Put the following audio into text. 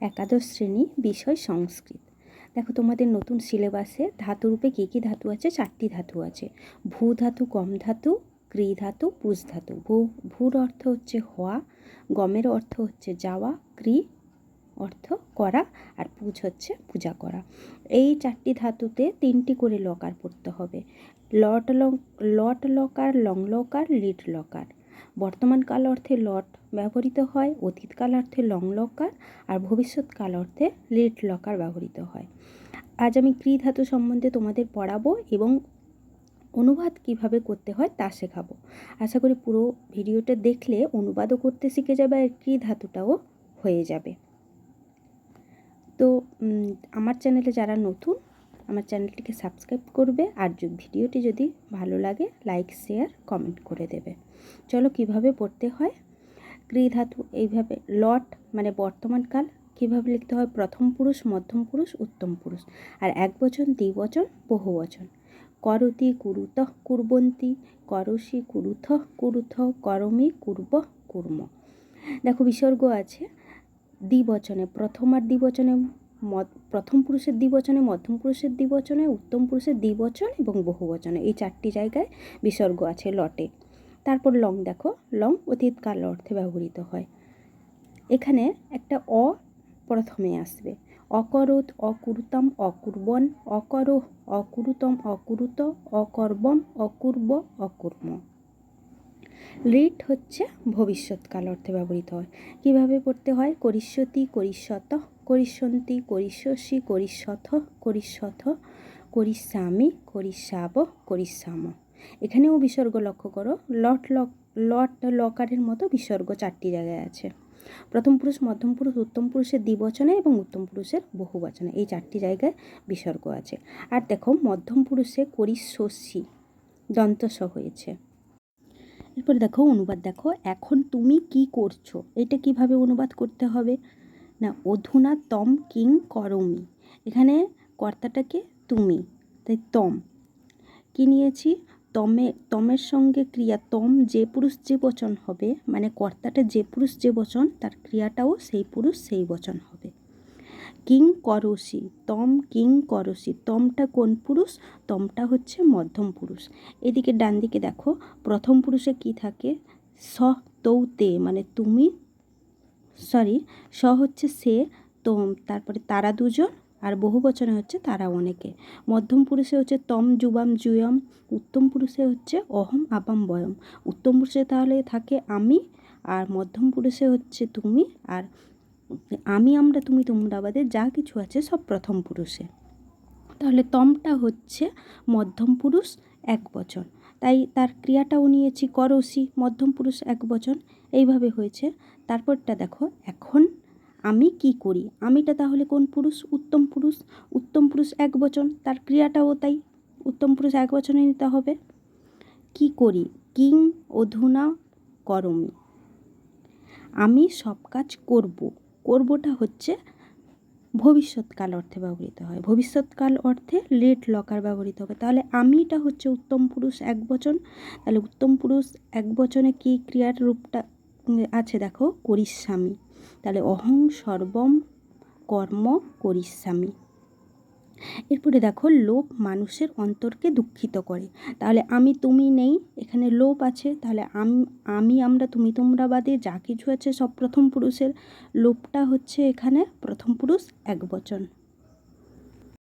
একাদশ শ্রেণি বিষয় সংস্কৃত। দেখো তোমাদের নতুন সিলেবাসে ধাতুরূপে কী কী ধাতু আছে? চারটি ধাতু আছে। ভূ ধাতু গম ধাতু ক্রি ধাতু, পুষ ধাতু। ভূ, ভূর অর্থ হচ্ছে হওয়া, গমের অর্থ হচ্ছে যাওয়া ক্রি অর্থ করা, আর পুজ হচ্ছে পূজা করা। এই চারটি ধাতুতে তিনটি করে লকার পড়তে হবে। লট লং, লট লকার, লং লকার, লিট লকার। বর্তমান কাল অর্থে লট ব্যবহৃত হয়, অতীতকাল অর্থে লং লকার, আর ভবিষ্যৎকাল অর্থে লিট লকার ব্যবহৃত হয়। আজ আমি ক্রি ধাতু সম্বন্ধে তোমাদের পড়াবো এবং অনুবাদ কীভাবে করতে হয় তা শেখাবো। আশা করি পুরো ভিডিওটা দেখলে অনুবাদও করতে শিখে যাবে আর ক্রি ধাতুটাও হয়ে যাবে। তো আমার চ্যানেলে যারা নতুন আমার চ্যানেলটিকে সাবস্ক্রাইব করবে আর ভিডিওটি যদি ভালো লাগে লাইক শেয়ার কমেন্ট করে দেবে। চলো কীভাবে পড়তে হয়? ক্রি ধাতু এইভাবে লট মানে বর্তমানকাল কীভাবে লিখতে হয়? প্রথম পুরুষ, মধ্যম পুরুষ, উত্তম পুরুষ। আর এক বচন দ্বিবচন বহু বচন। করতি কুরুত, কুর্বন্তি, করসি কুরুথ কুরুথ, করমি, কুর্ব, কুর্ম। দেখো বিসর্গ আছে দ্বিবচনে প্রথম আর দ্বিবচনে প্রথম পুরুষের দ্বিবচনে, মধ্যম পুরুষের দ্বিবচনে, উত্তম পুরুষের দ্বিবচন এবং বহুবচনে। এই চারটি জায়গায় বিসর্গ আছে লটে। তারপর লং দেখো। লং অতীতকাল অর্থে ব্যবহৃত হয়। এখানে একটা অ প্রথমে আসবে। অকরোত, অকুরুতম, অকুর্বন অকর অকুরুতম, অকুরুত, অকর্বম, অকুর্ব, অকুর্ম। লিট হচ্ছে ভবিষ্যৎকাল অর্থে ব্যবহৃত হয়। কীভাবে পড়তে হয়? করিষ্যতি, করিষ্যত করিষ্যন্তি করিষ্যসি করিষ্যথ করিষ্যথ করিষ্যামি করিষ্যাব করিষ্যাম এখানেও বিসর্গ লক্ষ্য করো। লট লক, লট লকারের মতো বিসর্গ চারটি জায়গায় আছে। প্রথম পুরুষ, মধ্যম পুরুষ, উত্তম পুরুষের দ্বিবচনে এবং উত্তম পুরুষের বহুবচনে এই চারটি জায়গায় বিসর্গ আছে। আর দেখো, মধ্যম পুরুষে করিষ্যসি দন্তস হয়েছে। এরপর দেখো, অনুবাদ দেখো, এখন তুমি কি করছ? এটা কীভাবে অনুবাদ করতে হবে? না, অধুনা তম কিং করমি। এখানে কর্তাটাকে তুমি, তাই তম। কি নিয়েছি? তমে, তমের সঙ্গে ক্রিয়া, তম যে পুরুষ যে বচন হবে মানে কর্তাটা যে পুরুষ যে বচন, তার ক্রিয়াটাও সেই পুরুষ সেই বচন হবে। কিং করসি তম কিং করসি তমটা কোন পুরুষ? তমটা হচ্ছে মধ্যম পুরুষ। এদিকে ডান দিকে দেখো, প্রথম পুরুষে কি থাকে? স তৌতে মানে তুমি সরি, স হচ্ছে সে, তোম, তারপরে তারা দুজন, আর বহু বচনে হচ্ছে তারা অনেকে। মধ্যম পুরুষে হচ্ছে তম, যুবাম জুয়ম উত্তম পুরুষে হচ্ছে অহম আবাম বয়ম। উত্তম পুরুষে তাহলে থাকে আমি, আর মধ্যম পুরুষে হচ্ছে তুমি, আর আমি, আমরা, তুমি, তোমরা বাদে যা কিছু আছে সব প্রথম পুরুষে। তাহলে তমটা হচ্ছে মধ্যম পুরুষ এক বচন। তাই তার ক্রিয়াটাও নিয়েছি করসি, মধ্যম পুরুষ এক বচন। এইভাবে হয়েছে। তারপরটা দেখো, এখন আমি কি করি? আমিটা তাহলে কোন পুরুষ? উত্তম পুরুষ। উত্তম পুরুষ এক বচন। তার ক্রিয়াটাও তাই। উত্তম পুরুষ এক বচনে নিতে হবে। কি করি? কিং, অধুনা, করমি। আমি সব কাজ করব। করবটা হচ্ছে ভবিষ্যৎকাল অর্থে ব্যবহৃত হয়। ভবিষ্যৎকাল অর্থে লেট লকার ব্যবহৃত হবে। তাহলে আমিটা হচ্ছে উত্তম পুরুষ এক বচন। তাহলে উত্তম পুরুষ এক বচনে কী ক্রিয়ার রূপটা আছে দেখো? করিস্বামী তাহলে অহং সর্বম কর্ম করিস্বামী এরপরে দেখো, লোভ মানুষের অন্তরকে দুঃখিত করে। তাহলে আমি তুমি নেই, এখানে লোভ আছে, তাহলে আমি আমি, আমরা, তুমি, তোমরা বাদে যা কিছু আছে সব প্রথম পুরুষের। লোভটা হচ্ছে এখানে প্রথম পুরুষ এক বচন।